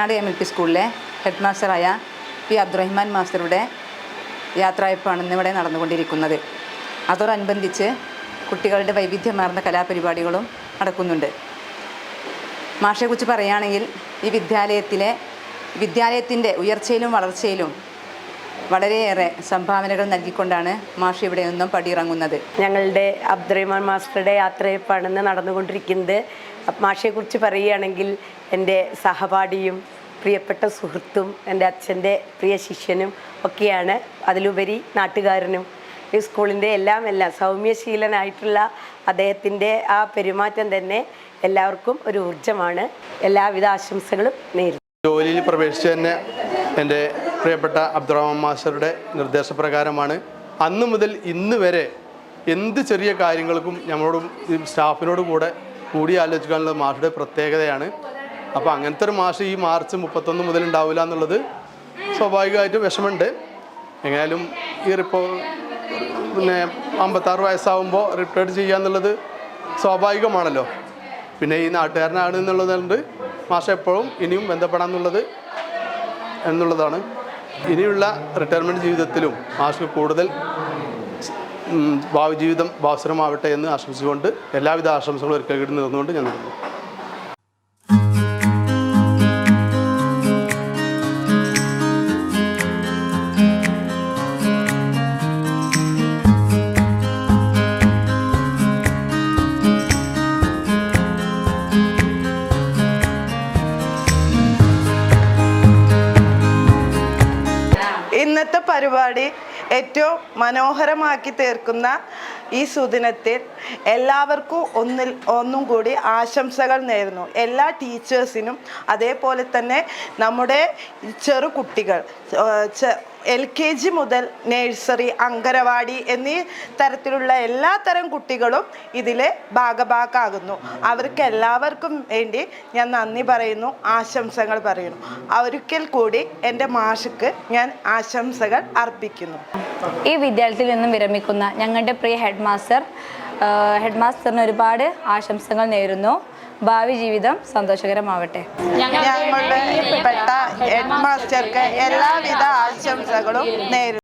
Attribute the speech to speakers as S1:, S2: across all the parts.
S1: Murkanad M L P സ്കൂളിലെ head മാസ്റ്ററായ P Abdurahman മാസ്റ്ററുടെ യാത്രയപ്പാണ് ഇന്നിവിടെ നടന്നുകൊണ്ടിരിക്കുന്നത്. അതോടനുബന്ധിച്ച് കുട്ടികളുടെ വൈവിധ്യമാർന്ന കലാപരിപാടികളും നടക്കുന്നുണ്ട്. മാഷയെക്കുറിച്ച് പറയുകയാണെങ്കിൽ ഈ വിദ്യാലയത്തിലെ വിദ്യാലയത്തിന്റെ ഉയർച്ചയിലും വളർച്ചയിലും വളരെയേറെ സംഭാവനകൾ നൽകിക്കൊണ്ടാണ് മാഷ് ഇവിടെ നിന്നും പടിയിറങ്ങുന്നത്.
S2: ഞങ്ങളുടെ അബ്ദുറഹ്മാൻ മാസ്റ്ററുടെ യാത്രയപ്പാണെന്ന് നടന്നുകൊണ്ടിരിക്കുന്നത്. മാഷയെക്കുറിച്ച് പറയുകയാണെങ്കിൽ എന്റെ സഹപാഠിയും പ്രിയപ്പെട്ട സുഹൃത്തും എന്റെ അച്ഛന്റെ പ്രിയ ശിഷ്യനും ഒക്കെയാണ് അതിലുപരി നാട്ടുകാരനും. ഈ സ്കൂളിന്റെ എല്ലാം എല്ലാം സൗമ്യശീലനായിട്ടുള്ള അദ്ദേഹത്തിന്റെ ആ പെരുമാറ്റം തന്നെ എല്ലാവർക്കും ഒരു ഊർജമാണ്. എല്ലാവിധ ആശംസകളും നേരിടും
S3: ജോലിയിൽ പ്രവേശിച്ച തന്നെ എന്റെ പ്രിയപ്പെട്ട അബ്ദുറഹ്മാൻ മാസ്റ്ററുടെ നിർദ്ദേശപ്രകാരമാണ് അന്ന് മുതൽ ഇന്ന് വരെ എന്ത് ചെറിയ കാര്യങ്ങൾക്കും ഞങ്ങളോടും സ്റ്റാഫിനോട് സ്റ്റാഫിനോടും കൂടെ കൂടി ആലോചിക്കാനുള്ള മാഷയുടെ പ്രത്യേകതയാണ്. അപ്പോൾ അങ്ങനത്തെ ഒരു മാഷ് ഈ മാർച്ച് മുപ്പത്തൊന്ന് മുതൽ ഉണ്ടാവില്ല എന്നുള്ളത് സ്വാഭാവികമായിട്ടും വിഷമമുണ്ട്. എങ്ങനെയാലും ഈ റിപ്പോ പിന്നെ അമ്പത്താറ് വയസ്സാവുമ്പോൾ റിട്ടയർഡ് ചെയ്യുക എന്നുള്ളത് സ്വാഭാവികമാണല്ലോ. പിന്നെ ഈ നാട്ടുകാരനാണ് എന്നുള്ളതുകൊണ്ട് മാഷ എപ്പോഴും ഇനിയും ബന്ധപ്പെടാമെന്നുള്ളത് എന്നുള്ളതാണ്. ഇനിയുള്ള റിട്ടയർമെന്റ് ജീവിതത്തിലും മാഷ് കൂടുതൽ ഭാവി ജീവിതം ഭാസുരമാവട്ടെ എന്ന് ആശംസിച്ചുകൊണ്ട് എല്ലാവിധ ആശംസകളും ഒരിക്കൽ കൂടി ഞാൻ നിർത്തുന്നു.
S4: മനോഹരമാക്കി തീർക്കുന്ന ഈ സുദിനത്തിൽ എല്ലാവർക്കും ഒന്നിൽ ഒന്നും കൂടി ആശംസകൾ നേരുന്നു. എല്ലാ ടീച്ചേഴ്സിനും അതേപോലെ തന്നെ നമ്മുടെ ചെറു കുട്ടികൾ എൽ കെ ജി മുതൽ നേഴ്സറി അങ്കനവാടി എന്നീ തരത്തിലുള്ള എല്ലാ തരം കുട്ടികളും ഇതിലെ ഭാഗഭാക്കാകുന്നു. അവർക്ക് എല്ലാവർക്കും വേണ്ടി ഞാൻ നന്ദി പറയുന്നു ആശംസകൾ പറയുന്നു. ഒരിക്കൽ കൂടി എന്റെ മാഷക്ക് ഞാൻ ആശംസകൾ അർപ്പിക്കുന്നു.
S5: ഈ വിദ്യാലയത്തിൽ നിന്നും വിരമിക്കുന്ന ഞങ്ങളുടെ പ്രിയ ഹെഡ് മാസ്റ്റർ ഹെഡ് മാസ്റ്ററിന് ഒരുപാട് ആശംസകൾ നേരുന്നു. ഭാവി ജീവിതം സന്തോഷകരമാവട്ടെ.
S4: ഞങ്ങളുടെ പ്രിയപ്പെട്ട എല്ലാവിധ ആശംസകളും നേരുന്നു.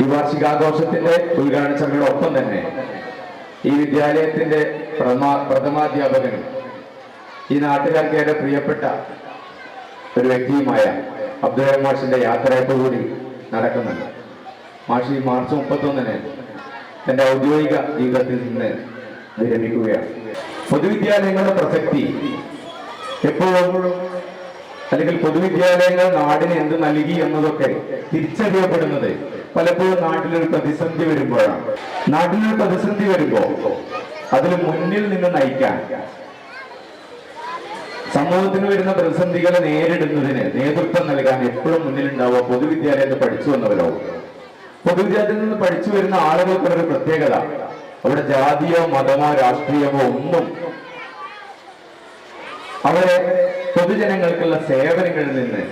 S6: ഈ വാർഷികാഘോഷത്തിന്റെ ഉദ്ഘാടന ചടങ്ങിനൊപ്പം തന്നെ ഈ വിദ്യാലയത്തിന്റെ പ്രഥമ പ്രഥമാധ്യാപകനും ഈ നാട്ടുകാർക്ക് ഏറെ പ്രിയപ്പെട്ട ഒരു വ്യക്തിയുമായ അബ്ദുൽ മാഷിന്റെ യാത്രയപ്പ് കൂടി നടക്കുന്നുണ്ട്. മാഷി മാർച്ച് മുപ്പത്തൊന്നിന് തന്റെ ഔദ്യോഗിക ജീവിതത്തിൽ നിന്ന് വിരമിക്കുകയാണ്. പൊതുവിദ്യാലയങ്ങളുടെ പ്രസക്തി എപ്പോഴും അല്ലെങ്കിൽ പൊതുവിദ്യാലയങ്ങൾ നാടിന് എന്ത് നൽകി എന്നതൊക്കെ തിരിച്ചറിയപ്പെടുന്നത് പലപ്പോഴും നാട്ടിലൊരു പ്രതിസന്ധി വരുമ്പോഴാണ്. നാട്ടിലൊരു പ്രതിസന്ധി വരുമ്പോൾ അതിൽ മുന്നിൽ നിന്ന് നയിക്കാൻ സമൂഹത്തിന് വരുന്ന പ്രതിസന്ധികളെ നേരിടുന്നതിന് നേതൃത്വം നൽകാൻ എപ്പോഴും മുന്നിലുണ്ടാവുക. പൊതുവിദ്യാലയത്തിൽ പഠിച്ചു വന്നവരോ? പൊതുവിദ്യാലയത്തിൽ നിന്ന് പഠിച്ചു വരുന്ന ആളുകൾക്കുള്ളൊരു പ്രത്യേകത അവിടെ ജാതിയോ മതമോ രാഷ്ട്രീയമോ ഒന്നും അവരെ പൊതുജനങ്ങൾക്കുള്ള സേവനങ്ങളിൽ നിന്ന്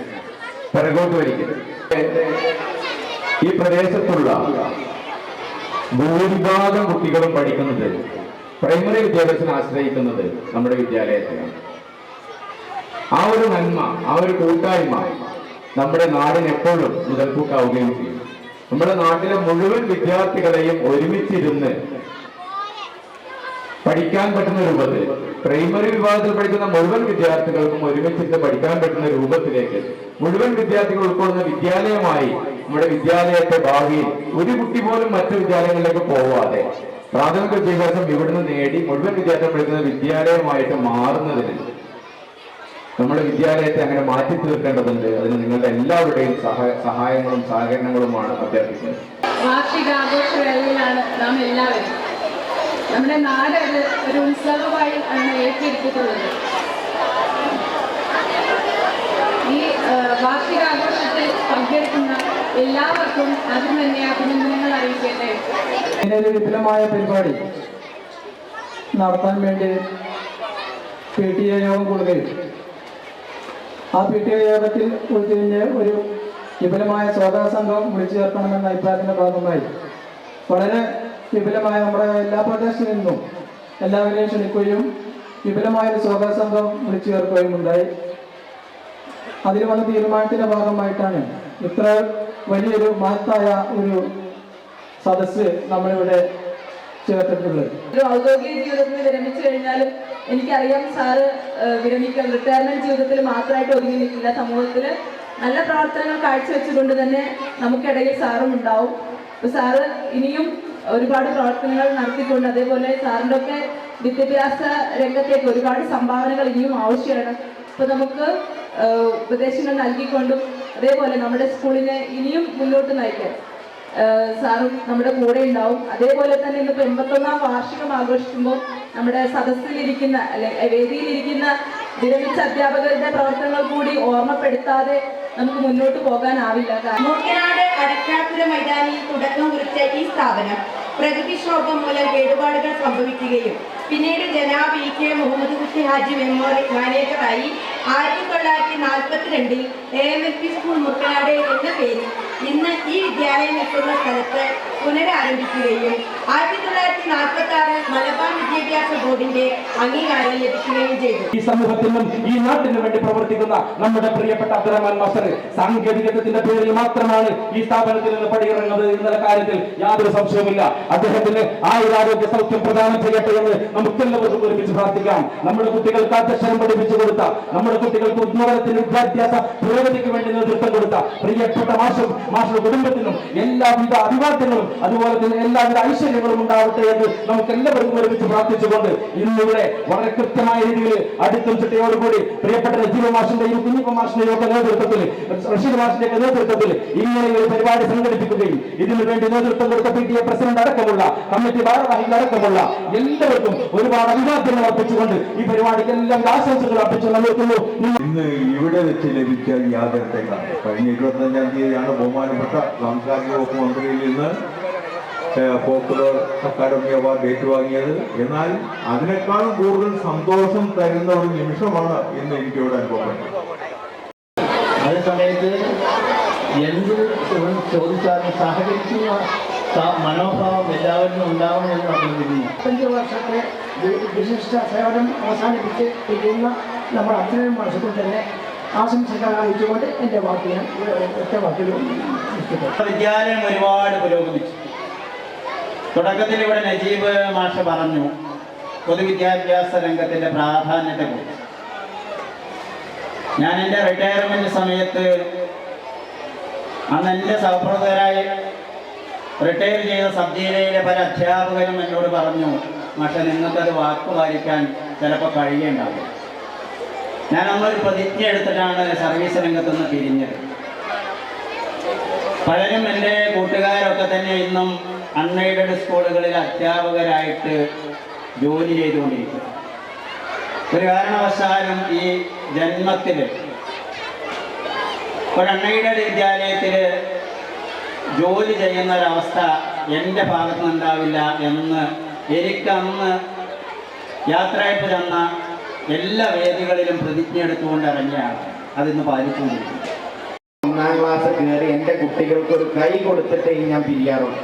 S6: പിറകോട്ട് വലിക്കുന്നത് ഈ പ്രദേശത്തുള്ള ഭൂരിഭാഗം കുട്ടികളും പഠിക്കുന്നത് പ്രൈമറി വിദ്യാഭ്യാസത്തിന് ആശ്രയിക്കുന്നത് നമ്മുടെ വിദ്യാലയത്തിലാണ്. ആ ഒരു നന്മ ആ ഒരു കൂട്ടായ്മ നമ്മുടെ നാടിന് എപ്പോഴും മുതൽക്കൂട്ടാവുകയും ചെയ്യും. നമ്മുടെ നാട്ടിലെ മുഴുവൻ വിദ്യാർത്ഥികളെയും ഒരുമിച്ചിരുന്ന് പഠിക്കാൻ പറ്റുന്ന രൂപത്തിൽ പ്രൈമറി വിഭാഗത്തിൽ പഠിക്കുന്ന മുഴുവൻ വിദ്യാർത്ഥികൾക്കും ഒരുമിച്ചിട്ട് പഠിക്കാൻ പറ്റുന്ന രൂപത്തിലേക്ക് മുഴുവൻ വിദ്യാർത്ഥികൾ ഉൾക്കൊള്ളുന്ന വിദ്യാലയമായി നമ്മുടെ വിദ്യാലയത്തെ ഭാവിയിൽ ഒരു കുട്ടി പോലും മറ്റു വിദ്യാലയങ്ങളിലേക്ക് പോവാതെ പ്രാഥമിക വിദ്യാഭ്യാസം ഇവിടുന്ന് നേടി മുഴുവൻ വിദ്യാർത്ഥികൾ പഠിക്കുന്ന വിദ്യാലയമായിട്ട് മാറുന്നതിന് നമ്മുടെ വിദ്യാലയത്തെ അങ്ങനെ മാറ്റി തീർക്കേണ്ടതുണ്ട്. അതിന് നിങ്ങളുടെ എല്ലാവരുടെയും സഹായ സഹായങ്ങളും സഹകരണങ്ങളുമാണ് അഭ്യർത്ഥിക്കുന്നത്.
S7: വാർഷികാഘോഷ വേളയിലാണ് നാം എല്ലാവരും നമ്മുടെ നാട് അത് ഒരു ഉത്സവമായി ആണ് ഏറ്റെടുത്തിട്ടുള്ളത്. ഈ വാർഷിക വാർഷികാഘോഷത്തിൽ പങ്കെടുക്കുന്ന എല്ലാവർക്കും അതിന് തന്നെ അഭിനന്ദനങ്ങൾ അറിയിക്കട്ടെ.
S8: വിപുലമായ പരിപാടി നടത്താൻ വേണ്ടി പി ടി എ യോഗം കൂടുകയും ആ പി ടി എ യോഗത്തിൽ ഉൾത്തിരിഞ്ഞ് ഒരു വിപുലമായ സ്വാഗത സംഘം വിളിച്ചു ചേർക്കണമെന്ന അഭിപ്രായത്തിന്റെ ഭാഗമായി വളരെ വിപുലമായ നമ്മുടെ എല്ലാ പ്രദേശത്തു നിന്നും എല്ലാവരെയും ക്ഷണിക്കുകയും വിപുലമായ ഒരു സ്വാഗത സംഘം വിളിച്ചു ചേർക്കുകയും ഉണ്ടായി. അതിൽ വന്ന തീരുമാനത്തിന്റെ ഭാഗമായിട്ടാണ് ഇത്ര വലിയൊരു മഹത്തായ ഒരു സദസ്സ് നമ്മളിവിടെ ചേർത്തിട്ടുള്ളത്.
S7: ഒരു ഔദ്യോഗിക ജീവിതത്തിൽ വിരമിച്ചു കഴിഞ്ഞാലും എനിക്കറിയാം സാറ് വിരമിക്കാൻ റിട്ടയർമെന്റ് ജീവിതത്തിൽ മാത്രമായിട്ട് ഒതുങ്ങി നിൽക്കില്ല. സമൂഹത്തിൽ നല്ല പ്രവർത്തനങ്ങൾ കാഴ്ചവെച്ചുകൊണ്ട് തന്നെ നമുക്കിടയിൽ സാറും ഉണ്ടാവും. സാറ് ഇനിയും ഒരുപാട് പ്രവർത്തനങ്ങൾ നടത്തിക്കൊണ്ട് അതേപോലെ സാറിന്റെ ഒക്കെ വിദ്യാഭ്യാസ രംഗത്തേക്ക് ഒരുപാട് സംഭാവനകൾ ഇനിയും ആവശ്യമാണ്. അപ്പോൾ നമുക്ക് ഉപദേശങ്ങൾ നൽകിക്കൊണ്ടും അതേപോലെ നമ്മുടെ സ്കൂളിനെ ഇനിയും മുന്നോട്ട് നയിക്കാൻ സാറും നമ്മുടെ കൂടെ ഉണ്ടാവും. അതേപോലെ തന്നെ ഇന്നിപ്പോൾ എൺപത്തൊന്നാം വാർഷികം ആഘോഷിക്കുമ്പോൾ നമ്മുടെ സദസ്സിലിരിക്കുന്ന അല്ലെ വേദിയിലിരിക്കുന്ന വിരമിച്ച അധ്യാപകരുടെ പ്രവർത്തനങ്ങൾ കൂടി ഓർമ്മപ്പെടുത്താതെ നമുക്ക് മുന്നോട്ട് പോകാനാവില്ല.
S9: മൂർക്കനാട് അടക്കാപ്പുര മൈതാനിയിൽ തുടക്കം കുറിച്ച ഈ സ്ഥാപനം പ്രകൃതിക്ഷോഭം മൂലം കേടുപാടുകൾ സംഭവിക്കുകയും പിന്നീട് ജനാബ് ഇ കെ മുഹമ്മദ് കുട്ടി ഹാജി മെമ്മോറിയൽ മാനേജറായി ആയിരത്തി തൊള്ളായിരത്തി നാൽപ്പത്തിരണ്ടിൽ A M L P school Muttanad എന്ന പേരിൽ ഇന്ന് ഈ വിദ്യാലയം എത്തുന്ന സ്ഥലത്ത് പുനരാരംഭിക്കുകയും ആയിരത്തി തൊള്ളായിരത്തി നാൽപ്പത്തി ആറ് മലബാർ വിദ്യാഭ്യാസ ബോർഡിന്റെ അംഗീകാരം ലഭിക്കുകയും ചെയ്തു.
S8: ഈ സമൂഹത്തിനും ഈ നാട്ടിനും വേണ്ടി പ്രവർത്തിക്കുന്ന നമ്മുടെ പ്രിയപ്പെട്ട അബ്ദുറഹ്മാൻ മാസ്റ്റർ സാങ്കേതികത്വത്തിന്റെ പേരിൽ മാത്രമാണ് ഈ സ്ഥാപനത്തിൽ നിന്ന് പടിയിറങ്ങുന്നത് എന്നുള്ള കാര്യത്തിൽ യാതൊരു സംശയവുമില്ല. അദ്ദേഹത്തിന് ആയുരാരോഗ്യ സൗഖ്യം പ്രദാനം ചെയ്യട്ടെ എന്ന് നമുക്കെല്ലാവർക്കും ഒരുമിച്ച് പ്രാർത്ഥിക്കാം. നമ്മുടെ കുട്ടികൾക്ക് അധ്യക്ഷരം പഠിപ്പിച്ചു കൊടുത്ത നമ്മുടെ കുട്ടികൾക്ക് ഉന്നതത്തിന് വിദ്യാഭ്യാസ പുരോഗതിക്ക് വേണ്ടി നേതൃത്വം കൊടുത്ത പ്രിയപ്പെട്ട മാഷും മാഷുടെ കുടുംബത്തിനും എല്ലാവിധ അഭിവാദ്യങ്ങളും അതുപോലെ തന്നെ എല്ലാവിധ ഐശ്വര്യങ്ങളും ഉണ്ടാവട്ടെ എന്ന് നമുക്ക് എല്ലാവർക്കും ഒരുമിച്ച് പ്രാർത്ഥിച്ചുകൊണ്ട് ഇന്നിവിടെ വളരെ കൃത്യമായ രീതിയിൽ അടുത്തും ചിട്ടയോടുകൂടി പ്രിയപ്പെട്ട രജീവ മാഷിന്റെയും കുഞ്ഞിപ്പ മാഷിന്റെയും ഒക്കെ നേതൃത്വത്തിൽ റഷീദ് മാഷിന്റെ നേതൃത്വത്തിൽ ഇങ്ങനെ ഒരു പരിപാടി സംഘടിപ്പിക്കുകയും ഇതിനു വേണ്ടി നേതൃത്വം കൊടുത്ത പി ടി എ പ്രസിഡന്റ് അടക്കമുള്ള കമ്മിറ്റി ഭാരവാഹികൾ അടക്കമുള്ള എല്ലാവർക്കും ഒരുപാട് അഭിവാദ്യങ്ങൾ അർപ്പിച്ചുകൊണ്ട് ഈ പരിപാടിക്ക് എല്ലാം ആശംസകൾ അർപ്പിച്ചു നൽകുന്നു
S10: ഇന്ന് ഇവിടെ വെച്ച് ലഭിച്ച ഈ കഴിഞ്ഞ ഇരുപത്തഞ്ചാം തീയതിയാണ് ബഹുമാനപ്പെട്ട സാംസ്കാരിക വകുപ്പ് മന്ത്രിയിൽ നിന്ന് പോപ്പുലർ അക്കാദമി അവാർഡ് ഏറ്റുവാങ്ങിയത്. എന്നാൽ അതിനേക്കാളും കൂടുതൽ സന്തോഷം തരുന്ന ഒരു നിമിഷമാണ് ഇന്ന് എനിക്കിവിടെ അനുഭവപ്പെട്ടത്.
S8: അതേ സമയത്ത് എന്ത് ചോദിച്ചാലും സഹകരിക്കുന്ന സ- മനോഭാവം എല്ലാവരിലും ഉണ്ടാവണമെന്ന് അഭ്യർത്ഥിക്കുന്നു അഞ്ച് വർഷത്തെ വിശിഷ്ട സേവനം അവസാനിപ്പിച്ച് ഇരിക്കുന്ന നമ്മുടെ അത്രയും വർഷത്തിൽ തന്നെ ആശംസകൾ അറിയിച്ചുകൊണ്ട് എന്റെ വാക്ക് ഞാൻ ഒറ്റ വാക്കിലും
S11: വിദ്യാലയം ഒരുപാട് പുരോഗമിച്ചു. തുടക്കത്തിൽ ഇവിടെ നജീബ് മാഷ പറഞ്ഞു പൊതുവിദ്യാഭ്യാസ രംഗത്തിന്റെ പ്രാധാന്യത്തെ പ്രാധാന്യത്തെക്കുറിച്ച്. ഞാൻ എന്റെ റിട്ടയർമെന്റ് സമയത്ത് അന്ന് എന്റെ സൗഹൃദരായി റിട്ടയർ ചെയ്ത സബ് പല അധ്യാപകരും എന്നോട് പറഞ്ഞു പക്ഷെ നിങ്ങൾക്കത് വാക്ക് പാലിക്കാൻ ചിലപ്പോൾ കഴിയുണ്ടാവും. ഞാൻ അന്നൊരു പ്രതിജ്ഞ എടുത്തിട്ടാണ് സർവീസ് രംഗത്തുനിന്ന് പിരിഞ്ഞത്. പലരും എന്റെ കൂട്ടുകാരൊക്കെ തന്നെ ഇന്നും അൺഎയ്ഡഡ് സ്കൂളുകളിൽ അധ്യാപകരായിട്ട് ജോലി ചെയ്തുകൊണ്ടിരിക്കുന്നു. ഒരു കാരണവശാലും ഈ ജന്മത്തിൽ ഒരു അൺഎയ്ഡഡ് വിദ്യാലയത്തിൽ ജോലി ചെയ്യുന്ന ഒരവസ്ഥ എന്റെ ഭാഗത്തു നിന്നുണ്ടാവില്ല എന്ന് എനിക്കന്ന് യാത്രയപ്പ് തന്ന എല്ലാ വേദികളിലും പ്രതിജ്ഞ എടുത്തുകൊണ്ട് ഇറങ്ങിയാണ്. അതിന്ന് പാലിച്ചുകൊണ്ടിരിക്കുന്നത്
S12: ഒന്നാം ക്ലാസ് കയറി എന്റെ കുട്ടികൾക്ക് ഒരു കൈ കൊടുത്തിട്ടേ ഞാൻ പിരിയാറുള്ളൂ.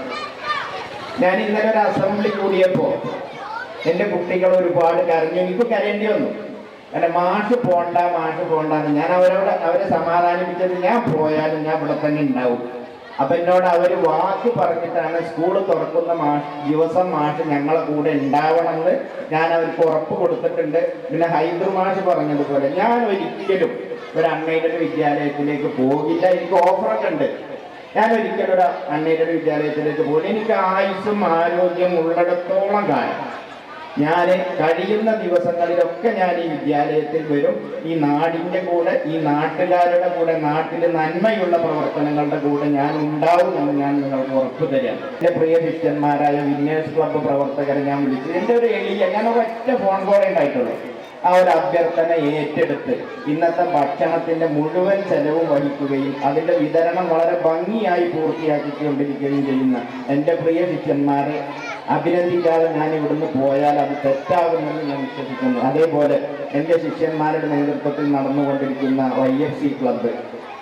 S12: ഞാൻ ഇന്നലെ ഒരു അസംബ്ലി കൂടിയപ്പോൾ എന്റെ കുട്ടികൾ ഒരുപാട് കരഞ്ഞു. എനിക്ക് കരയേണ്ടി വന്നു. കാരണം മാഷ് പോണ്ട മാഷ് പോണ്ടെന്ന് ഞാൻ അവരോട് അവരെ സമാധാനിപ്പിച്ചത് ഞാൻ പോയാലും ഞാൻ ഇവിടെ തന്നെ ഉണ്ടാവും. അപ്പൊ എന്നോട് അവർ വാക്ക് പറഞ്ഞിട്ടാണ് സ്കൂൾ തുറക്കുന്ന മാഷ് ദിവസം മാഷ് ഞങ്ങളെ കൂടെ ഉണ്ടാവണമെന്ന് ഞാൻ അവർക്ക് ഉറപ്പ് കൊടുത്തിട്ടുണ്ട്. പിന്നെ ഹൈദർ മാഷ് പറഞ്ഞതുപോലെ ഞാൻ ഒരിക്കലും ഒരു അൺഎയ്ഡഡ് വിദ്യാലയത്തിലേക്ക് പോകില്ല. എനിക്ക് ഓഫറൊക്കെ ഉണ്ട്. ഞാൻ ഒരിക്കലും ഒരു വിദ്യാലയത്തിലേക്ക് പോകില്ല എനിക്ക് ആയുസ്സും ആരോഗ്യം ഉള്ളിടത്തോളം കാലം. ഞാൻ കഴിയുന്ന ദിവസങ്ങളിലൊക്കെ ഞാൻ ഈ വിദ്യാലയത്തിൽ വരും. ഈ നാടിന്റെ കൂടെ ഈ നാട്ടുകാരുടെ കൂടെ നാട്ടിൽ നന്മയുള്ള പ്രവർത്തനങ്ങളുടെ കൂടെ ഞാൻ ഉണ്ടാവുമെന്ന് ഞാൻ നിങ്ങൾക്ക് ഉറപ്പ് തരാം. എന്റെ പ്രിയ ശിഷ്യന്മാരായ വിന്നേഴ്സ് ക്ലബ്ബ് പ്രവർത്തകരെ ഞാൻ വിളിച്ചു. എന്റെ ഒരു എളിയ ഞാൻ ഒരൊറ്റ ഫോൺ കോളേ ഉണ്ടായിട്ടുള്ളൂ. ആ ഒരു അഭ്യർത്ഥന ഏറ്റെടുത്ത് ഇന്നത്തെ ഭക്ഷണത്തിന്റെ മുഴുവൻ ചെലവും വഹിക്കുകയും അതിന്റെ വിതരണം വളരെ ഭംഗിയായി പൂർത്തിയാക്കിക്കൊണ്ടിരിക്കുകയും ചെയ്യുന്ന എന്റെ പ്രിയ ശിഷ്യന്മാരെ അഭിനന്ദിക്കാതെ ഞാൻ ഇവിടുന്ന് പോയാൽ അത് തെറ്റാകുമെന്ന് ഞാൻ വിശ്വസിക്കുന്നു. അതേപോലെ എന്റെ ശിഷ്യന്മാരുടെ നേതൃത്വത്തിൽ നടന്നുകൊണ്ടിരിക്കുന്ന വൈ എഫ് സി ക്ലബ്ബ്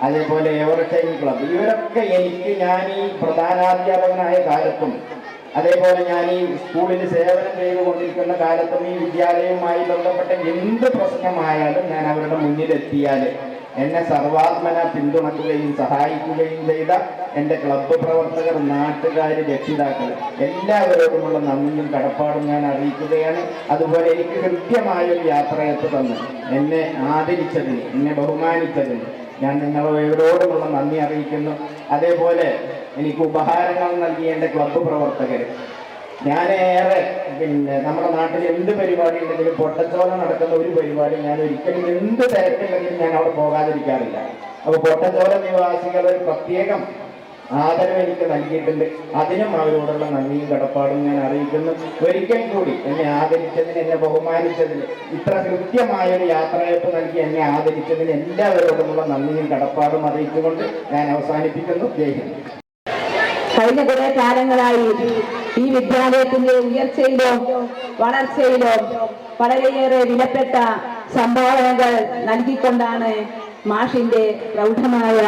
S12: അതേപോലെ എവർടൈം ക്ലബ്ബ് ഇവരൊക്കെ എനിക്ക് ഞാൻ ഈ പ്രധാനാധ്യാപകനായ കാലത്തും അതേപോലെ ഞാൻ ഈ സ്കൂളിൽ സേവനം ചെയ്തുകൊണ്ടിരിക്കുന്ന കാലത്തും ഈ വിദ്യാലയവുമായി ബന്ധപ്പെട്ട എന്ത് പ്രശ്നമായാലും ഞാൻ അവരുടെ മുന്നിലെത്തിയാൽ എന്നെ സർവാത്മന പിന്തുണക്കുകയും സഹായിക്കുകയും ചെയ്ത എന്റെ ക്ലബ്ബ് പ്രവർത്തകർ നാട്ടുകാർ രക്ഷിതാക്കൾ എല്ലാവരോടുമുള്ള നന്ദിയും കടപ്പാടും ഞാൻ അറിയിക്കുകയാണ്. അതുപോലെ എനിക്ക് കൃത്യമായൊരു യാത്രയത്ത് തന്ന്. എന്നെ ആദരിച്ചതിന് എന്നെ ബഹുമാനിച്ചതിന് ഞാൻ നിങ്ങളോരോടുമുള്ള നന്ദി അറിയിക്കുന്നു. അതേപോലെ എനിക്ക് ഉപഹാരങ്ങൾ നൽകിയ എന്റെ ക്ലബ്ബ് പ്രവർത്തകർ. ഞാനേറെ പിന്നെ നമ്മുടെ നാട്ടിൽ എന്ത് പരിപാടി ഉണ്ടെങ്കിലും പൊട്ടച്ചോല നടക്കുന്ന ഒരു പരിപാടി ഞാൻ ഒരിക്കലും എന്ത് തിരക്കുണ്ടെങ്കിലും ഞാൻ അവിടെ പോകാതിരിക്കാറില്ല. അപ്പോൾ പൊട്ടച്ചോല നിവാസികൾ ഒരു പ്രത്യേകം ആദരവ് എനിക്ക് നൽകിയിട്ടുണ്ട്. അതിനും അവരോടുള്ള നന്ദിയും കടപ്പാടും ഞാൻ അറിയിക്കുന്നു. ഒരിക്കൽ കൂടി എന്നെ ആദരിച്ചതിന് എന്നെ ബഹുമാനിച്ചതിന് ഇത്ര കൃത്യമായ ഒരു യാത്രയപ്പ് നൽകി എന്നെ ആദരിച്ചതിന് എല്ലാവരോടുമുള്ള നന്ദിയും കടപ്പാടും അറിയിച്ചുകൊണ്ട് ഞാൻ അവസാനിപ്പിക്കുന്നു. ജയ്
S7: കഴിഞ്ഞ കുറെ കാലങ്ങളായി ഈ വിദ്യാലയത്തിന്റെ ഉയർച്ചയിലോ വളർച്ചയിലോ വളരെയേറെ വിലപ്പെട്ട സംഭാവനകൾ നൽകിക്കൊണ്ടാണ് മാഷിന്റെ പ്രൗഢമായ